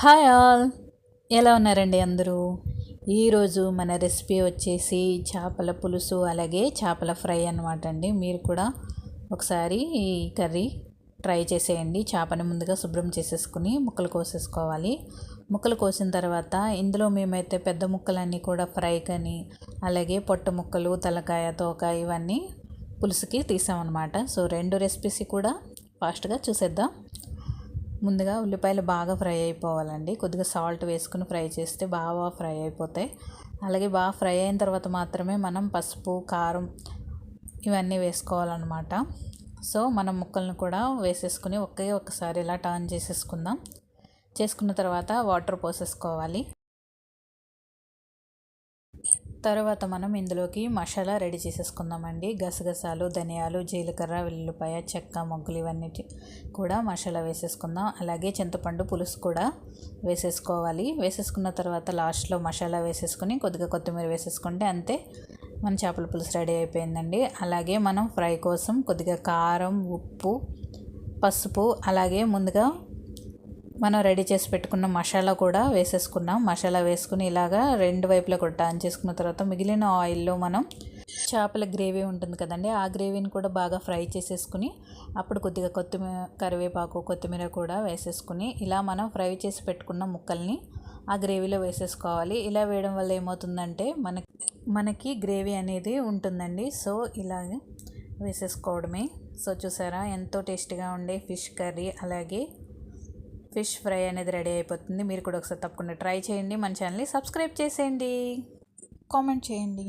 Hi all. ఎలా ఉన్నారండి అందరూ? ఈరోజు మన రెసిపీ వచ్చేసి చేపల పులుసు అలాగే చేపల ఫ్రై అనమాట అండి. మీరు కూడా ఒకసారి ఈ కర్రీ ట్రై చేసేయండి. చేపని ముందుగా శుభ్రం చేసేసుకుని ముక్కలు కోసేసుకోవాలి. ముక్కలు కోసిన తర్వాత ఇందులో మేమైతే పెద్ద ముక్కలన్నీ కూడా ఫ్రై కానీ అలాగే పొట్ట ముక్కలు తలకాయ తోక ఇవన్నీ పులుసుకి తీసామన్నమాట. సో రెండు రెసిపీస్ కూడా ఫాస్ట్గా చూసేద్దాం. ముందుగా ఉల్లిపాయలు బాగా ఫ్రై అయిపోవాలండి. కొద్దిగా సాల్ట్ వేసుకుని ఫ్రై చేస్తే బాగా ఫ్రై అయిపోతాయి. అలాగే బాగా ఫ్రై అయిన తర్వాత మాత్రమే మనం పసుపు కారం ఇవన్నీ వేసుకోవాలన్నమాట. సో మనం ముక్కలను కూడా వేసేసుకుని ఒకే ఒక్కసారి ఇలా టర్న్ చేసేసుకుందాం. చేసుకున్న తర్వాత వాటర్ పోసేసుకోవాలి. తర్వాత మనం ఇందులోకి మసాలా రెడీ చేసేసుకుందామండి. గసగసాలు ధనియాలు జీలకర్ర వెల్లుల్లిపాయ చెక్క మొగ్గులు ఇవన్నీ కూడా మసాలా వేసేసుకుందాం. అలాగే చింతపండు పులుసు కూడా వేసేసుకోవాలి. వేసేసుకున్న తర్వాత లాస్ట్లో మసాలా వేసేసుకుని కొద్దిగా కొత్తిమీర వేసేసుకుంటే అంతే మన చేపల పులుసు రెడీ అయిపోయిందండి. అలాగే మనం ఫ్రై కోసం కొద్దిగా కారం ఉప్పు పసుపు అలాగే ముందుగా మనం రెడీ చేసి పెట్టుకున్న మసాలా కూడా వేసేసుకున్నాం మసాలా వేసుకుని ఇలాగా రెండు వైపులా కూడా టర్న్ చేసుకున్న తర్వాత మిగిలిన ఆయిల్లో మనం చేపల గ్రేవీ ఉంటుంది కదండి ఆ గ్రేవీని కూడా బాగా ఫ్రై చేసేసుకుని అప్పుడు కొద్దిగా కొత్తిమీర కరివేపాకు కొత్తిమీర కూడా వేసేసుకుని ఇలా మనం ఫ్రై చేసి పెట్టుకున్న ముక్కల్ని ఆ గ్రేవీలో వేసేసుకోవాలి. ఇలా వేయడం వల్ల ఏమవుతుందంటే మనకి మనకి గ్రేవీ అనేది ఉంటుందండి. సో ఇలా వేసేసుకోవడమే. సో చూసారా? ఎంతో టేస్టీగా ఉండే ఫిష్ కర్రీ. అలాగే ఫిష్ ఫ్రై అనేది రెడీ అయిపోతుంది. మీరు కూడా ఒకసారి తప్పకుండా ట్రై చేయండి. మన ఛానల్ని సబ్స్క్రైబ్ చేసేయండి. కామెంట్ చేయండి.